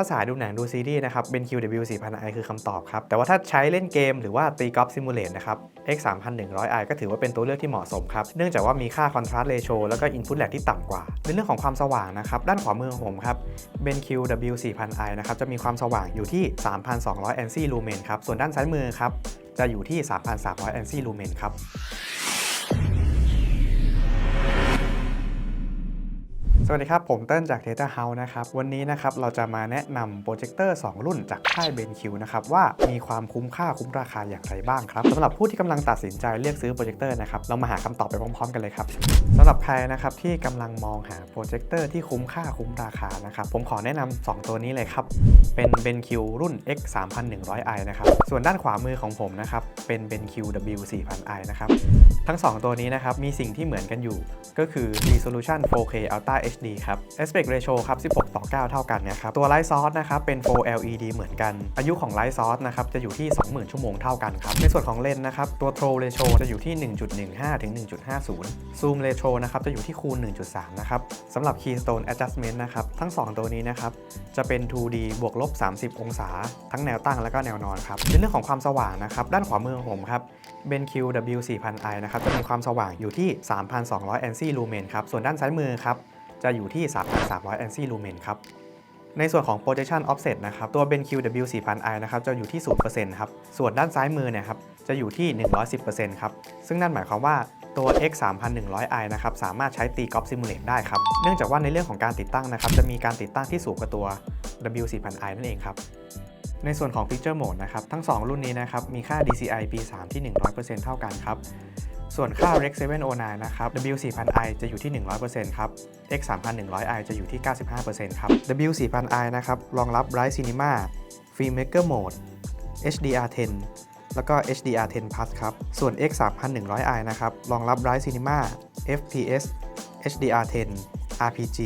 ถ้าสายดูหนังดูซีรีส์นะครับ BenQ W 4000i คือคำตอบครับ แต่ว่าถ้าใช้เล่นเกมหรือว่าตีกอล์ฟซิมูเลตนะครับ X 3100i ก็ถือว่าเป็นตัวเลือกที่เหมาะสมครับ เนื่องจากว่ามีค่า contrast ratio แล้วก็ input lag ที่ต่ำกว่า ในเรื่องของความสว่างนะครับ ด้านขวามือของผมครับ BenQ W 4000i นะครับ จะมีความสว่างอยู่ที่ 3,200 ANSI lumen ครับ ส่วนด้านซ้ายมือครับ จะอยู่ที่ 3,300 ANSI lumen ครับ วัสดีครับ ผมเติ้ลจาก Data House นะครับ วันนี้นะครับเราจะมาแนะนำโปรเจคเตอร์ 2 รุ่นจากค่าย BenQ นะครับ ว่ามีความคุ้มค่าคุ้มราคาอย่างไรบ้างครับสำหรับผู้ที่กำลังตัดสินใจเลือกซื้อโปรเจคเตอร์นะครับ เรามาหาคำตอบไปพร้อมๆ กันเลยครับสำหรับใครนะครับที่กำลังมองหาโปรเจคเตอร์ที่คุ้มค่าคุ้มราคานะครับผมขอแนะนำ2 ตัวนี้เลยครับเป็น BenQ รุ่น X 3100i นะครับส่วนด้านขวามือของผมนะครับเป็น BenQ W 4000i นะครับทั้ง 2 ตัวนี้นะครับมีสิ่งที่เหมือนกันอยู่ ก็คือ resolution 4K Ultra HD ครับ aspect ratio ครับ 16 ต่อ 9 เท่ากันนะครับ ตัว light source นะครับเป็น full LED เหมือนกัน อายุของ light source นะครับจะอยู่ที่ 20,000 ชั่วโมงเท่ากันครับ ในส่วนของเลนส์นะครับ ตัว throw ratio จะอยู่ที่ 1.15 ถึง 1.50 zoom ratio นะครับจะอยู่ที่คูณ 1.3 นะครับสำหรับ keystone adjustment นะครับทั้ง 2 ตัวนี้นะครับจะเป็น 2D บวกลบ 30 องศา ทั้งแนวตั้งและก็แนวนอนครับในเรื่องของความสว่างนะครับด้านขวามือของผมครับ BenQ W 4000i นะครับจะมีความสว่างอยู่ที่ 3,200 ANSI lumen ครับส่วนด้านซ้ายมือครับ จะอยู่ที่ 3,300 ANSI lumen ครับ ในส่วนของ projection offset นะครับ ตัว BenQ W 4000i นะครับจะอยู่ที่ 0%ครับ ส่วนด้านซ้ายมือเนี่ยครับจะอยู่ที่ 110%ครับ ซึ่งนั่นหมายความว่าตัว X 3100i นะครับสามารถใช้ตีกอล์ฟซิมูเลตได้ครับ เนื่องจากว่าในเรื่องของการติดตั้งนะครับ จะมีการติดตั้งที่สูงกว่าตัว W 4000i นั่นเองครับ ในส่วนของ Picture Mode นะครับ ทั้ง 2 รุ่นนี้นะครับ มีค่า DCI P3 ที่ 100%เท่ากันครับ ส่วนค่า Rec 709นะครับ W 4000i จะอยู่ที่ 100%ครับ X 3100i จะอยู่ที่ 95%ครับ W 4000i นะครับ รองรับ Bright Cinema Film Maker Mode HDR10 แล้วก็ HDR10 Plus ครับ ส่วน X 3100i นะครับ รองรับ Bright Cinema FPS HDR10 RPG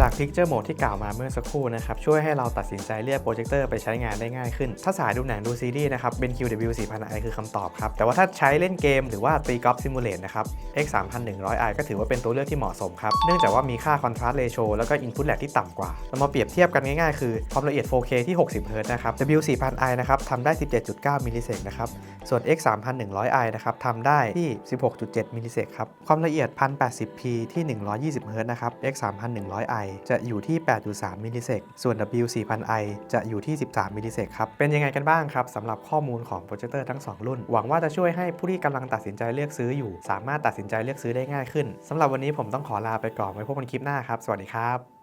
จาก Picture Mode ที่กล่าวมาเมื่อสักครู่นะครับ ช่วยให้เราตัดสินใจเลือกโปรเจคเตอร์ไปใช้งานได้ง่ายขึ้น ถ้าสายดูหนังดูซีรีส์นะครับ BenQ W 4000i คือคำตอบครับ แต่ว่าถ้าใช้เล่นเกมหรือว่าตีกอล์ฟซิมูเลตนะครับ X 3100i ก็ถือว่าเป็นตัวเลือกที่เหมาะสมครับ เนื่องจากว่ามีค่า contrast ratio แล้วก็ input lag ที่ต่ำกว่า เรามาเปรียบเทียบกันง่ายๆ คือความละเอียด 4K ที่ 60 Hz นะครับ W 4000i นะครับทำได้ 17.9 มิลลิเซกนะครับ ส่วน X 3100i นะครับทำได้ที่ 16.7 มิลลิเซกครับ ความละเอียด 1080p ที่ 120 Hz นะครับ X i จะอยู่ที่ 8.3 มิลลิเซกส่วน W 4000i จะอยู่ที่ 13 มิลลิเซกครับ เป็นยังไงกันบ้างครับสำหรับข้อมูลของโปรเจคเตอร์ทั้ง 2 รุ่น หวังว่าจะช่วยให้ผู้ที่กำลังตัดสินใจเลือกซื้ออยู่ สามารถตัดสินใจเลือกซื้อได้ง่ายขึ้นสำหรับวันนี้ผมต้องขอลาไปก่อนไว้พบกันคลิปหน้าครับ สวัสดีครับ